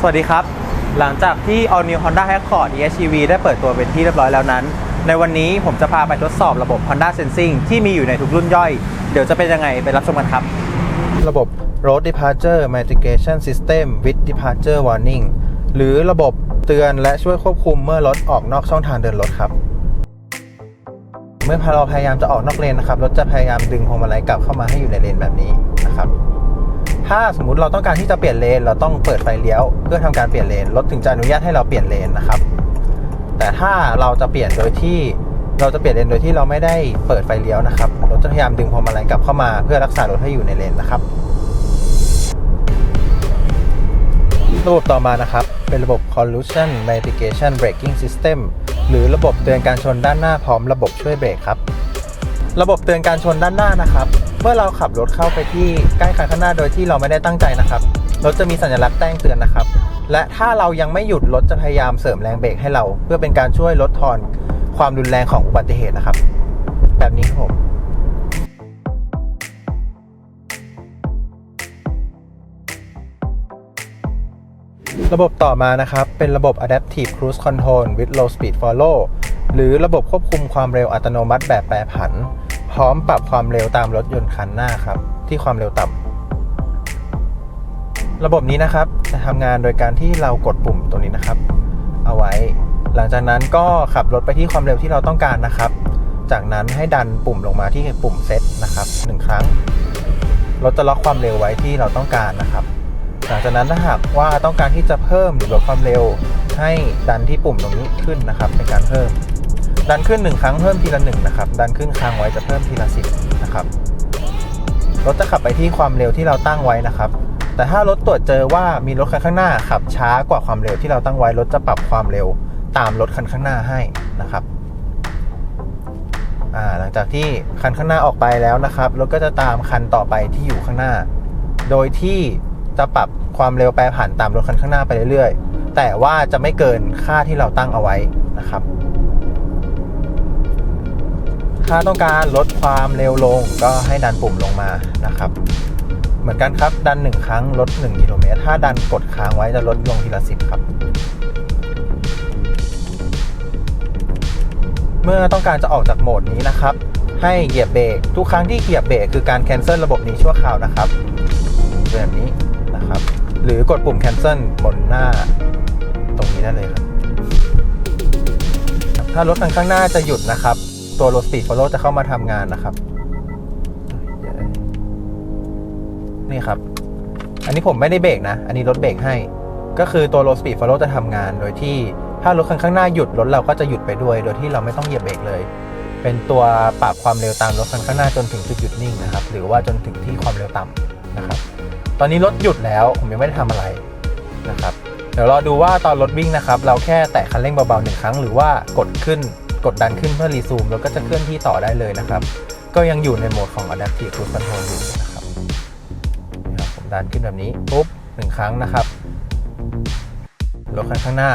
สวัสดีครับ หลังจากที่ All New Honda Accord EHEV ได้เปิดตัวเป็นที่เรียบร้อยแล้วนั้น ในวันนี้ผมจะพาไปทดสอบระบบ Honda Sensing ที่มีอยู่ในทุกรุ่นย่อย เดี๋ยวจะเป็นยังไงไปรับชมกันครับ ระบบ Road Departure Mitigation System with Departure Warning หรือระบบเตือนและช่วยควบคุมเมื่อรถออกนอกช่องทางเดินรถครับ เมื่อเราพยายามจะออกนอกเลนนะครับรถจะพยายามดึงพวงมาลัยกลับเข้ามาให้อยู่ในเลนแบบนี้นะครับ ถ้าสมมติเราต้องการที่จะเปลี่ยนเลน เราต้องเปิดไฟเลี้ยว เพื่อทำการเปลี่ยนเลนรถถึงจะอนุญาตให้เราเปลี่ยนเลนนะครับ แต่ถ้าเราจะเปลี่ยนโดยที่เราจะเปลี่ยนเลนโดยที่เราไม่ได้เปิดไฟเลี้ยวนะครับรถจะพยายามดึงพวงมาลัยกลับเข้ามาเพื่อรักษารถให้อยู่ในเลนนะครับระบบต่อมานะครับ เป็นระบบ Collision Mitigation Braking System หรือระบบเตือนการชนด้านหน้าพร้อมระบบช่วยเบรกครับ ระบบเตือนการชนด้านหน้านะครับ มื่อเราขับรถเข้าไปที่ใกล้คันข้างหน้าโดยที่เราไม่ได้ตั้งใจนะครับ รถจะมีสัญลักษณ์แจ้งเตือนนะครับ และถ้าเรายังไม่หยุดรถจะพยายามเสริมแรงเบรกให้เรา เพื่อเป็นการช่วยลดทอนความรุนแรงของอุบัติเหตุนะครับ แบบนี้ครับผมระบบต่อมานะครับ เป็นระบบ Adaptive Cruise Control with Low Speed Follow หรือระบบควบคุมความเร็วอัตโนมัติแบบแปรผัน พร้อมปรับความเร็วตามรถยนต์คันหน้าครับ ที่ความเร็วต่ำระบบนี้นะครับจะทำงานโดยการที่เรากดปุ่มตัวนี้นะครับ เอาไว้ หลังจากนั้นก็ขับรถไปที่ความเร็วที่เราต้องการนะครับ จากนั้นให้ดันปุ่มลงมาที่ปุ่มเซตนะครับหนึ่งครั้งรถจะล็อกความเร็วไว้ที่เราต้องการนะครับ หลังจากนั้นถ้าหากว่าต้องการที่จะเพิ่มหรือลดความเร็ว ให้ดันที่ปุ่มตรงนี้ขึ้นนะครับในการเพิ่ม ดันขึ้นหนึ่งครั้งเพิ่มทีละหนึ่งนะครับ ดันขึ้นค้างไว้จะเพิ่มทีละสิบนะครับ รถจะขับไปที่ความเร็วที่เราตั้งไว้นะครับ แต่ถ้ารถตรวจเจอว่ามีรถคันข้างหน้าขับช้ากว่าความเร็วที่เราตั้งไว้ รถจะปรับความเร็วตามรถคันข้างหน้าให้นะครับหลังจากที่คันข้างหน้าออกไปแล้วนะครับ รถก็จะตามคันต่อไปที่อยู่ข้างหน้า โดยที่จะปรับความเร็วแปรผันตามรถคันข้างหน้าไปเรื่อยๆ แต่ว่าจะไม่เกินค่าที่เราตั้งเอาไว้นะครับ ถ้าต้องการลดความเร็วลงก็ให้ดันปุ่มลงมานะครับ เหมือนกันครับดัน 1 ครั้งลด1กิโลเมตรถ้าดันกดค้างไว้จะลดลงทีละ10ครับ เมื่อต้องการจะออกจากโหมดนี้นะครับ ให้เหยียบเบรกทุกครั้งที่เหยียบเบรกคือการ cancel ระบบนี้ชั่วคราวนะครับแบบนี้นะครับ หรือกดปุ่ม cancel บนหน้าตรงนี้ได้เลยครับถ้ารถคันข้างหน้าจะหยุดนะครับ ตัว low speed follow จะเข้ามาทำงานนะครับ นี่ครับ อันนี้ผมไม่ได้เบรกนะ อันนี้รถเบรกให้ ก็คือตัว low speed follow จะทำงานโดยที่ถ้ารถคันข้างหน้าหยุดรถเราก็จะหยุดไปด้วย โดยที่เราไม่ต้องเหยียบเบรกเลย เป็นตัวปรับความเร็วตามรถคันข้างหน้าจนถึงจุดหยุดนิ่งนะครับ หรือว่าจนถึงที่ความเร็วต่ำนะครับ ตอนนี้รถหยุดแล้วผมยังไม่ได้ทำอะไรนะครับ เดี๋ยวรอดูว่าตอนรถวิ่งนะครับ เราแค่แตะคันเร่งเบาๆหนึ่งครั้ง หรือว่ากดขึ้น กดดันขึ้นเพื่อรีซูมแล้วก็จะเคลื่อนที่ต่อได้เลยนะครับ ก็ยังอยู่ในโหมดของ Adaptive Cruise Control อยู่นะครับนี่ครับผมดันขึ้นแบบนี้ปุ๊บหนึ่งครั้งนะครับรถคันข้างหน้า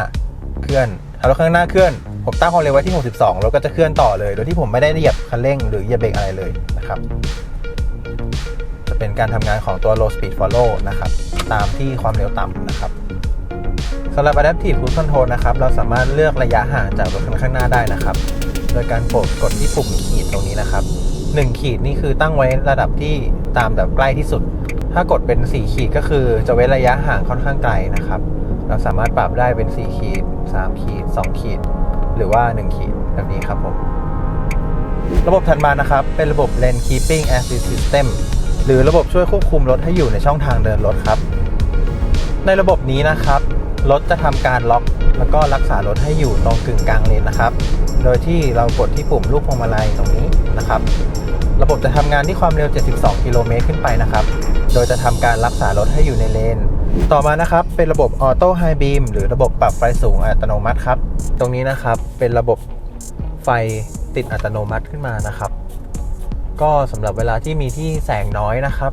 เคลื่อนถ้ารถข้างหน้าเคลื่อนผมตั้งความเร็วไว้ที่ 62รถก็จะเคลื่อนต่อเลย โดยที่ผมไม่ได้เหยียบคันเร่งหรือเหยียบเบรกอะไรเลยนะครับ จะเป็นการทำงานของตัว low speed follow นะครับ ตามที่ความเร็วต่ำนะครับ สำหรับ adaptive cruise control นะครับ เราสามารถเลือกระยะห่างจากรถคันข้างหน้าได้นะครับ โดยการกดกดที่ปุ่มขีดตรงนี้นะครับ1ขีดนี่คือตั้งไว้ระดับที่ตามแบบใกล้ที่สุด ถ้ากดเป็น 4 ขีดก็คือจะเว้นระยะห่างค่อนข้างไกลนะครับ เราสามารถปรับได้เป็น 4 ขีด 3 ขีด 2 ขีด หรือว่า 1 ขีดแบบนี้ครับผม ระบบถัดมานะครับ เป็นระบบ Lane Keeping Assist System หรือระบบช่วยควบคุมรถให้อยู่ในช่องทางเดินรถครับ ในระบบนี้นะครับ รถจะทำการล็อก แล้วก็รักษารถให้อยู่ตรงกึ่งกลางเลนนะครับ โดยที่เรากดที่ปุ่มลูกพวงมาลัยตรงนี้นะครับ ระบบจะทำงานที่ความเร็ว 72 กิโลเมตรขึ้นไปนะครับ โดยจะทำการรักษารถให้อยู่ในเลน ต่อมานะครับ เป็นระบบ Auto High Beam หรือระบบปรับไฟสูงอัตโนมัติครับ ตรงนี้นะครับเป็นระบบไฟติดอัตโนมัติขึ้นมานะครับ ก็สำหรับเวลาที่มีที่แสงน้อยนะครับ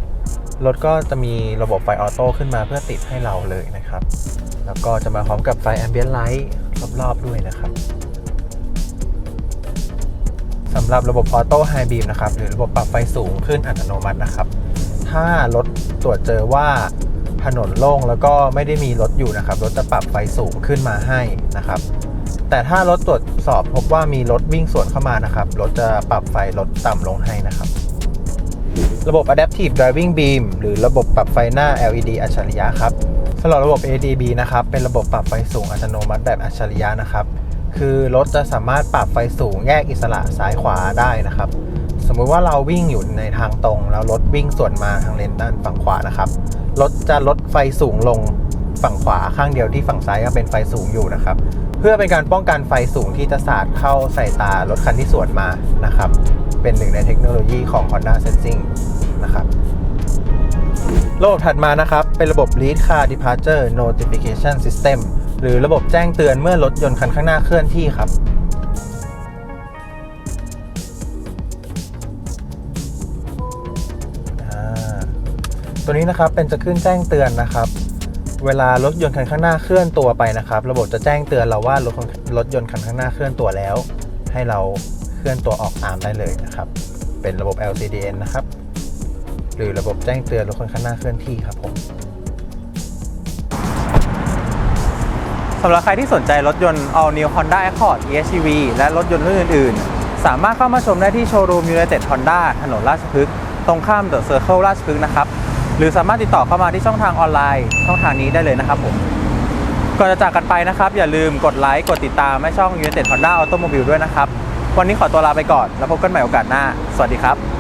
รถก็จะมีระบบไฟออโต้ขึ้นมาเพื่อติดให้เราเลยนะครับ แล้วก็จะมาพร้อมกับไฟแอมเบียนไลท์รอบๆด้วยนะครับสำหรับระบบออโต้ไฮบีมนะครับ หรือระบบปรับไฟสูงขึ้นอัตโนมัตินะครับ ถ้ารถตรวจเจอว่าถนนโล่งแล้วก็ไม่ได้มีรถอยู่นะครับ รถจะปรับไฟสูงขึ้นมาให้นะครับ แต่ถ้ารถตรวจสอบพบว่ามีรถวิ่งสวนเข้ามานะครับ รถจะปรับไฟลดต่ำลงให้นะครับ ระบบ Adaptive Driving Beam หรือระบบปรับไฟหน้า LED อัจฉริยะครับ สำหรับระบบ ADB นะครับ เป็นระบบปรับไฟสูงอัตโนมัติแบบอัจฉริยะนะครับ คือรถจะสามารถปรับไฟสูงแยกอิสระซ้ายขวาได้นะครับ สมมุติว่าเราวิ่งอยู่ในทางตรง แล้วรถวิ่งสวนมาทางเลนด้านฝั่งขวานะครับ รถจะลดไฟสูงลงฝั่งขวาข้างเดียวที่ฝั่งซ้ายก็เป็นไฟสูงอยู่นะครับ เพื่อเป็นการป้องกันไฟสูงที่จะสาดเข้าใส่ตารถคันที่สวนมานะครับ เป็นหนึ่งในเทคโนโลยีของ Honda Sensing นะครับ ระบบถัดมานะครับ เป็นระบบ Lead Car Departure Notification System หรือระบบแจ้งเตือนเมื่อรถยนต์คันข้างหน้าเคลื่อนที่ครับ ตัวนี้นะครับเป็นจะขึ้นแจ้งเตือนนะครับ เวลารถยนต์คันข้างหน้าเคลื่อนตัวไปนะครับ ระบบจะแจ้งเตือนเราว่ารถรถยนต์คันข้างหน้าเคลื่อนตัวแล้ว ให้เราเคลื่อนตัวออกตามได้เลยนะครับ เป็นระบบ LCDN นะครับ หรือระบบแจ้งเตือนรถคนข้างหน้าเคลื่อนที่ครับผมสำหรับใครที่สนใจรถยนต์ All New Honda Accord EHEV และรถยนต์รุ่นอื่น ๆ สามารถเข้ามาชมได้ที่โชว์รูม United Honda ถนนราชพฤกษ์ตรงข้าม The Circle ราชพฤกษ์นะครับ หรือสามารถติดต่อเข้ามาที่ช่องทางออนไลน์ ช่องทางนี้ได้เลยนะครับผมก่อนจะจากกันไปนะครับ อย่าลืมกดไลค์ กดติดตามให้ช่อง United Honda Automobile ด้วยนะครับ วันนี้ขอตัวลาไปก่อน แล้วพบกันใหม่โอกาสหน้า สวัสดีครับ